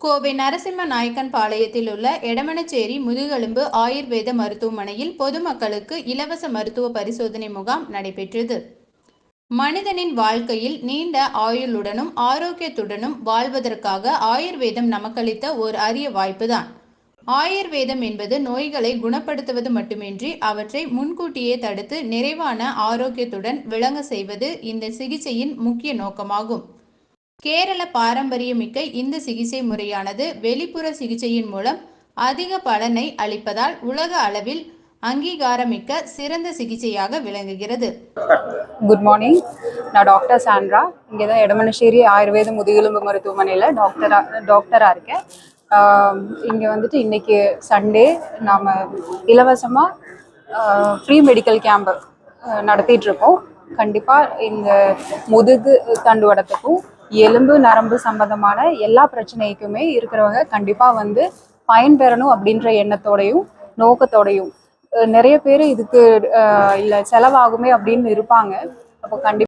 கோவை நரசிம்ம நாயக்கன் பாளையத்தில் உள்ள எடமனச்சேரி முதுகெலும்பு ஆயுர்வேத மருத்துவமனையில் பொதுமக்களுக்கு இலவச மருத்துவ பரிசோதனை முகாம் நடைபெற்றது. மனிதனின் வாழ்க்கையில் நீண்ட ஆயுளுடனும் ஆரோக்கியத்துடனும் வாழ்வதற்காக ஆயுர்வேதம் நமக்களித்த ஒரு அரிய வாய்ப்புதான். ஆயுர்வேதம் என்பது நோய்களை குணப்படுத்துவது மட்டுமின்றி அவற்றை முன்கூட்டியே தடுத்து நிறைவான ஆரோக்கியத்துடன் விளங்க செய்வது இந்த சிகிச்சையின் முக்கிய நோக்கமாகும். கேரள பாரம்பரியமிக்க இந்த சிகிச்சை முறையானது வெளிப்புற சிகிச்சையின் மூலம் அதிக பலனை அளிப்பதால் உலக அளவில் அங்கீகாரமிக்க சிறந்த சிகிச்சையாக விளங்குகிறது. குட் மார்னிங் நான் டாக்டர் சாண்ட்ரா. இங்கே தான் இடமனேஸ்வரி ஆயுர்வேத முதுகெலும்பு மருத்துவமனையில் டாக்டராக டாக்டராக இருக்கேன். இங்கே வந்துட்டு இன்றைக்கி சண்டே நாம் இலவசமாக ஃப்ரீ மெடிக்கல் கேம்ப் நடத்திட்டுருக்கோம் கண்டிப்பாக இந்த முதுகு தண்டுவடத்துக்கும் எலும்பு நரம்பு சம்பந்தமான எல்லா பிரச்சனைக்குமே இருக்கிறவங்க கண்டிப்பாக வந்து பயன்பெறணும் அப்படின்ற எண்ணத்தோடையும் நோக்கத்தோடையும். நிறைய பேர் இதுக்கு இல்லை செலவாகுமே அப்படின்னு இருப்பாங்க. அப்போ கண்டிப்பாக